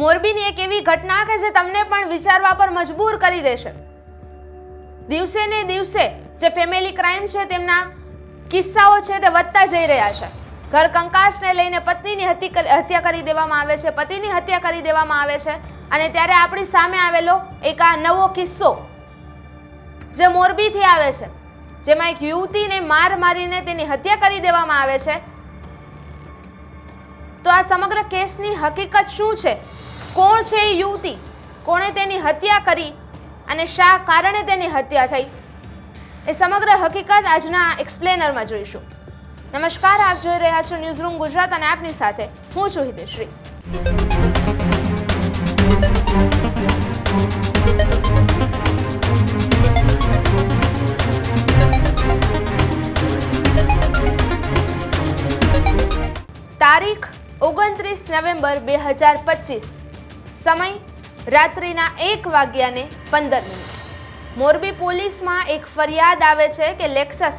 મોરબીની એક એવી ઘટના કે જે તમને પણ વિચારવા પર મજબૂર કરી દેશે. દિવસે ને દિવસે જે ફેમિલી ક્રાઇમ છે તેમના કિસ્સાઓ છે તે વધતા જઈ રહ્યા છે. ઘર કંકાસને લઈને પત્નીની હત્યા કરી દેવામાં આવે છે, પતિની હત્યા કરી દેવામાં આવે છે અને ત્યારે આપણી સામે આવેલો એક આ નવો કિસ્સો જે મોરબીથી આવે છે, જેમાં એક યુવતીને માર મારીને તેની હત્યા કરી દેવામાં આવે છે. તો આ સમગ્ર કેસની હકીકત શું છે? કોણ છે એ યુવતી? કોણે તેની હત્યા કરી અને શા કારણે તેની હત્યા થઈ? એ સમગ્ર હકીકત આજના એક્સપ્લેનરમાં જોઈશું. નમસ્કાર, આપ જોઈ રહ્યા છો ન્યૂઝ રૂમ ગુજરાત અને આપની સાથે હું છું હિતેશ્રી તારીખ ઓગણત્રીસ નવેમ્બર બે હજાર પચીસ. સમય રાત્રિના એક વાગ્યાને પંદર મિનિટ. મોરબી પોલીસમાં એક ફરિયાદ આવે છે કે લેક્સસ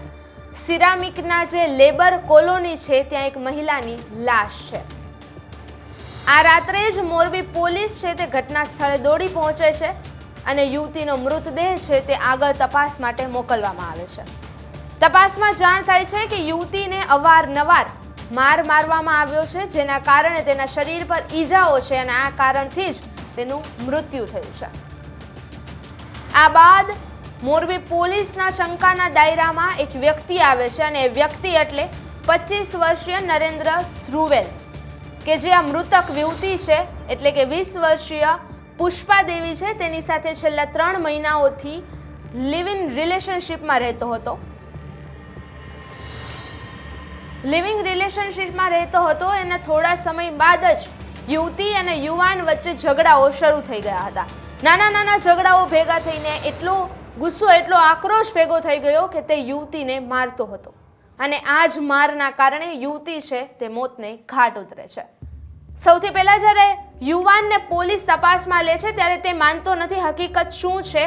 સિરામિકના જે લેબર કોલોની છે, ત્યાં એક મહિલાની લાશ છે. આ રાત્રે જ મોરબી પોલીસ છે તે ઘટના સ્થળે દોડી પહોંચે છે અને યુવતીનો મૃતદેહ છે તે આગળ તપાસ માટે મોકલવામાં આવે છે. તપાસમાં જાણ થાય છે કે યુવતીને અવારનવાર માર મારવામાં આવ્યો છે, જેના કારણે તેના શરીર પર ઈજાઓ છે અને આ કારણથી જ તેનું મૃત્યુ થયું છે. આ બાદ મોરબી પોલીસના શંકાના દાયરામાં એક વ્યક્તિ આવે છે અને એ વ્યક્તિ એટલે પચીસ વર્ષીય નરેન્દ્ર ધ્રુવેલ, કે જે આ મૃતક યુવતી છે, એટલે કે વીસ વર્ષીય પુષ્પા દેવી છે, તેની સાથે છેલ્લા ત્રણ મહિનાઓથી લિવ ઇન રિલેશનશિપમાં રહેતો હતો. લિવિંગ રિલેશનશિપમાં રહેતો હતો અને થોડા સમય બાદ જ યુવતી અને યુવાન વચ્ચે ઝઘડાઓ શરૂ થઈ ગયા હતા. નાના નાના ઝઘડાઓ ભેગા થઈને એટલો ગુસ્સો, એટલો આક્રોશ ભેગો થઈ ગયો કે તે યુવતીને મારતો હતો. અને આ જ મારના કારણે યુવતી છે તે મોતને ઘાટ ઉતરે છે. સૌથી પહેલાં જ્યારે યુવાનને પોલીસ તપાસમાં લે છે, ત્યારે તે માનતો નથી હકીકત શું છે.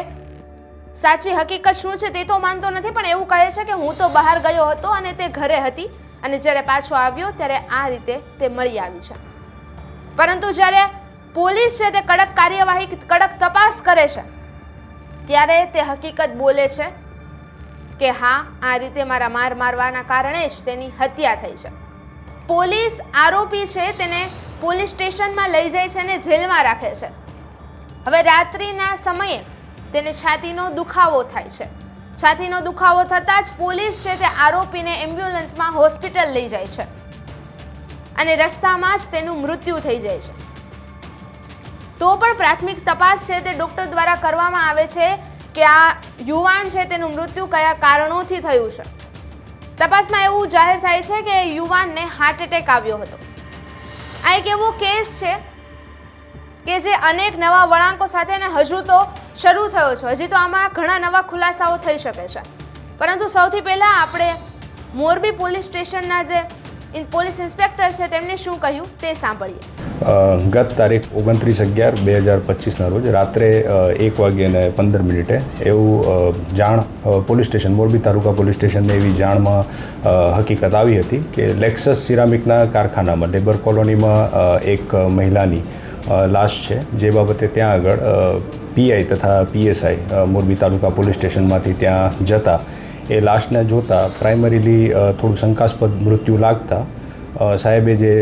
સાચી હકીકત શું છે તે તો માનતો નથી, પણ એવું કહે છે કે હું તો બહાર ગયો હતો અને તે ઘરે હતી. અને જ્યારે પાછો આવ્યો ત્યારે આ રીતે તે મળી આવી છે. પરંતુ જ્યારે પોલીસ છે તે કડક કાર્યવાહી, કડક તપાસ કરે છે, ત્યારે તે હકીકત બોલે છે કે હા, આ રીતે મારા માર મારવાના કારણે જ તેની હત્યા થઈ છે. પોલીસ આરોપી છે તેને પોલીસ સ્ટેશનમાં લઈ જાય છે અને જેલમાં રાખે છે. હવે રાત્રિના સમયે તેને છાતીનો દુખાવો થાય છે. છાતીનો દુખાવો થતાં જ પોલીસ છે તે આરોપીને એમ્બ્યુલન્સમાં હોસ્પિટલ લઈ જાય છે. અને રસ્તામાં જ તેનું મૃત્યુ થઈ જાય છે. તો પણ પ્રાથમિક તપાસ છે તે ડૉક્ટર દ્વારા કરવામાં આવે છે કે આ યુવાન છે તેનું મૃત્યુ કયા કારણોથી થયું છે. તપાસમાં એવું જાહેર થાય છે કે યુવાનને હાર્ટ એટેક આવ્યો હતો. આ એક એવો કેસ છે કે જે અનેક નવા વળાંકો સાથે અને હજુ તો શરૂ થયો છે. હજી તો આમાં ઘણા નવા ખુલાસાઓ થઈ શકે છે. પરંતુ સૌથી પહેલાં આપણે મોરબી પોલીસ સ્ટેશનના જે પોલીસ ઇન્સ્પેક્ટર છે તેમને શું કહ્યું તે સાંભળીએ. ગત તારીખ ઓગણત્રીસ અગિયાર બે હજાર પચીસના રોજ રાત્રે એક વાગ્યે પંદર મિનિટે એવું જાણ police station, Morbi taluka police સ્ટેશનને એવી જાણમાં હકીકત આવી હતી કે લેક્સસ સિરામિકના કારખાનામાં, લેબર કોલોનીમાં એક મહિલાની લાશ છે. જે બાબતે ત્યાં આગળ પીઆઈ તથા પીએસઆઈ મોરબી તાલુકા પોલીસ સ્ટેશનમાંથી ત્યાં જતા. એ લાશને જોતા પ્રાઇમરીલી થોડું શંકાસ્પદ મૃત્યુ લાગતા સાહેબે જે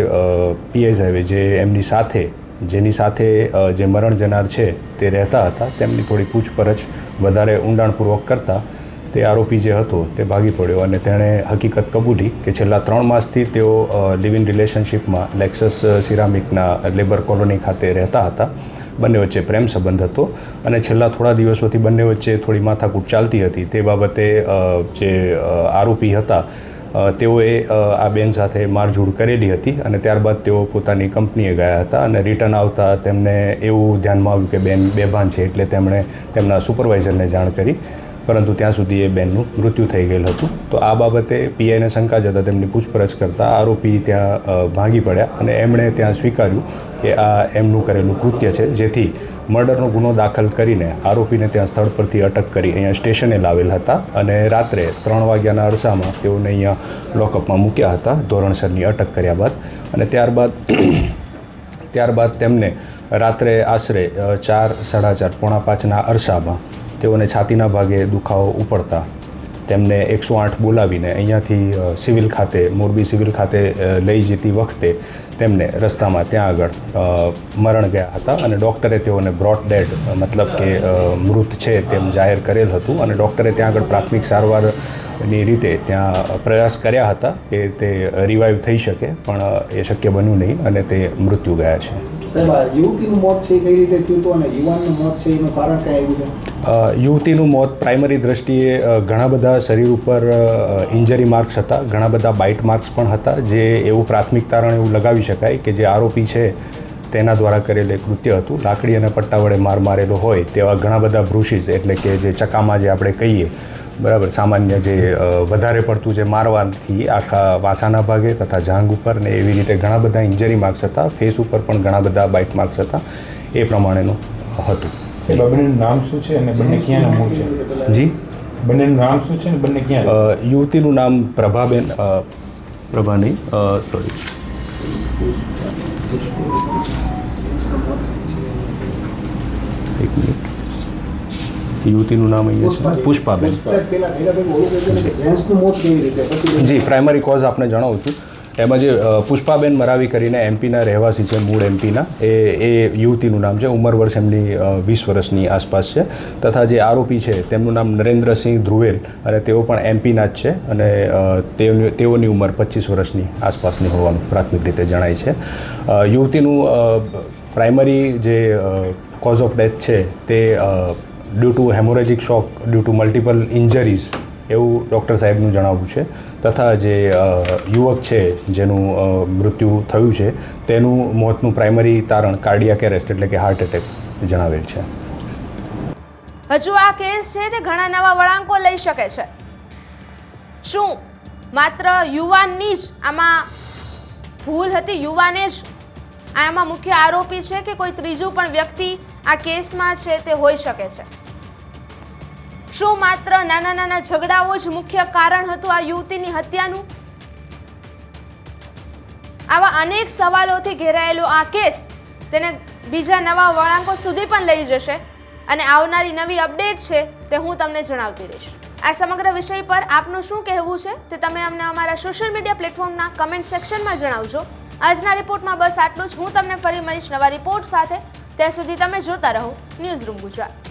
પીઆઈ સાહેબે જે એમની સાથે, જેની સાથે જે મરણ જનાર છે તે રહેતા હતા, તેમની થોડી પૂછપરછ વધારે ઊંડાણપૂર્વક કરતા તે આરોપી જે હતો તે ભાગી પડ્યો અને તેણે હકીકત કબૂલી કે છેલ્લા ત્રણ માસથી તેઓ લિવ ઇન રિલેશનશિપમાં લેક્સસ સિરામિકના લેબર કોલોની ખાતે રહેતા હતા. બંને વચ્ચે પ્રેમ સંબંધ હતો. અને છેલ્લા થોડા દિવસોથી બંને વચ્ચે થોડી માથાકૂટ ચાલતી હતી. તે બાબતે જે આરોપી હતા તેઓએ આ બેન સાથે મારઝૂડ કરેલી હતી અને ત્યારબાદ તેઓ પોતાની કંપનીએ ગયા હતા અને રિટર્ન આવતા તેમને એવું ધ્યાનમાં આવ્યું કે બેન બેભાન છે એટલે તેમણે તેમના સુપરવાઇઝરને જાણ કરી. પરંતુ ત્યાં સુધી એ બેનનું મૃત્યુ થઈ ગયેલ હતું. તો આ બાબતે પીઆઈને શંકા જતાં તેમની પૂછપરછ કરતાં આરોપી ત્યાં ભાંગી પડ્યા અને એમણે ત્યાં સ્વીકાર્યું કે આ એમનું કરેલું કૃત્ય છે, જેથી મર્ડરનો ગુનો દાખલ કરીને આરોપીને ત્યાં સ્થળ પરથી અટક કરી અહીંયા સ્ટેશને લાવેલ હતા અને રાત્રે ત્રણ વાગ્યાના અરસામાં તેઓને અહીંયા લોકઅપમાં મૂક્યા હતા, ધોરણસરની અટક કર્યા બાદ. અને ત્યારબાદ ત્યારબાદ તેમને રાત્રે આશરે ચાર, સાડા ચાર, પોણા પાંચના અરસામાં તેઓને છાતીના ભાગે દુખાવો ઉપડતા તેમને એકસો આઠ બોલાવીને અહીંયાથી સિવિલ ખાતે, મોરબી સિવિલ ખાતે લઈ જતી વખતે તેમને રસ્તામાં ત્યાં આગળ મરણ ગયા હતા અને ડૉક્ટરે તેઓને બ્રોડ ડેડ મતલબ કે મૃત છે તેમ જાહેર કરેલ હતું અને ડૉક્ટરે ત્યાં આગળ પ્રાથમિક સારવારની રીતે ત્યાં પ્રયાસ કર્યા હતા કે તે રિવાઈવ થઈ શકે, પણ એ શક્ય બન્યું નહીં અને તે મૃત્યુ ગયા છે. યુવતીનું મોત પ્રાઇમરી દ્રષ્ટિએ ઘણા બધા શરીર ઉપર ઇન્જરી માર્ક્સ હતા, ઘણા બધા બાઇટ માર્ક્સ પણ હતા, જે એવું પ્રાથમિક તારણ એવું લગાવી શકાય કે જે આરોપી છે તેના દ્વારા કરેલ કૃત્ય હતું. લાકડી અને પટ્ટા વડે માર મારેલો હોય તેવા ઘણા બધા બ્રુશીસ એટલે કે જે ચકામાં જે આપણે કહીએ બરાબર સામાન્ય જે વધારે પડતું જે મારવાથી આખા વાસાના ભાગે તથા જાંગ ઉપર ને એવી રીતે ઘણા બધા ઇન્જરી માર્ક્સ હતા. ફેસ ઉપર પણ ઘણા બધા બાઇટ માર્ક્સ હતા. એ પ્રમાણેનું હતું. બંનેનું નામ શું છે અને બંને ક્યાં મૂળ છે? જી? બંનેનું નામ શું છે અને બંને ક્યાં યુવતીનું નામ પ્રભાબેન પ્રભા નહીં સોરી એક મિનિટ યુવતીનું નામ અહીંયા છે. પુષ્પાબેન. જી પ્રાઇમરી કોઝ આપને જણાવું છું. એમાં જે પુષ્પાબેન મરાવી કરીને એમપીના રહેવાસી છે મૂળ એમપીના. એ એ યુવતીનું નામ છે. ઉંમર વર્ષ એમની વીસ વર્ષની આસપાસ છે. તથા જે આરોપી છે તેમનું નામ નરેન્દ્રસિંહ ધ્રુવેલ અને તેઓ પણ એમપીના જ છે અને તેઓની ઉંમર પચીસ વર્ષની આસપાસની હોવાનું પ્રાથમિક રીતે જણાય છે. યુવતીનું પ્રાઇમરી જે કોઝ ઓફ ડેથ છે તે due to haemorrhagic shock due to multiple injuries એવું ડૉક્ટર સાહેબનું જણાવવું છે. તથા જે યુવક છે, જેનું મૃત્યુ થયું છે, તેનું મોતનું પ્રાઇમરી તારણ કાર્ડિયાક એરેસ્ટ એટલે કે હાર્ટ એટેક જણાવેલ છે. હજુ આ કેસ છે તે ઘણા નવા વળાંકો લઈ શકે છે. શું માત્ર યુવાનની જ આમાં ભૂલ હતી? યુવાને જ આમાં મુખ્ય આરોપી છે કે કોઈ ત્રીજું પણ વ્યક્તિ આ કેસમાં છે તે હોઈ શકે છે. શું માત્ર નાના નાના ઝઘડાઓ જ મુખ્ય કારણ હતું આ યુવતીની હત્યાનું? આવા અનેક સવાલોથી ઘેરાયેલો આ કેસ તેને બીજા નવા વળાંકો સુધી પણ લઈ જશે અને આવનારી નવી અપડેટ છે તે હું તમને જણાવતી રહીશ. આ સમગ્ર વિષય પર આપનું શું કહેવું છે તે તમે અમને અમારા સોશિયલ મીડિયા પ્લેટફોર્મના કમેન્ટ સેક્શનમાં જણાવજો. આજના રિપોર્ટમાં બસ આટલું જ. હું તમને ફરી મળીશ નવા રિપોર્ટ સાથે. ત્યાં સુધી તમે જોતા રહો ન્યૂઝ રૂમ ગુજરાત.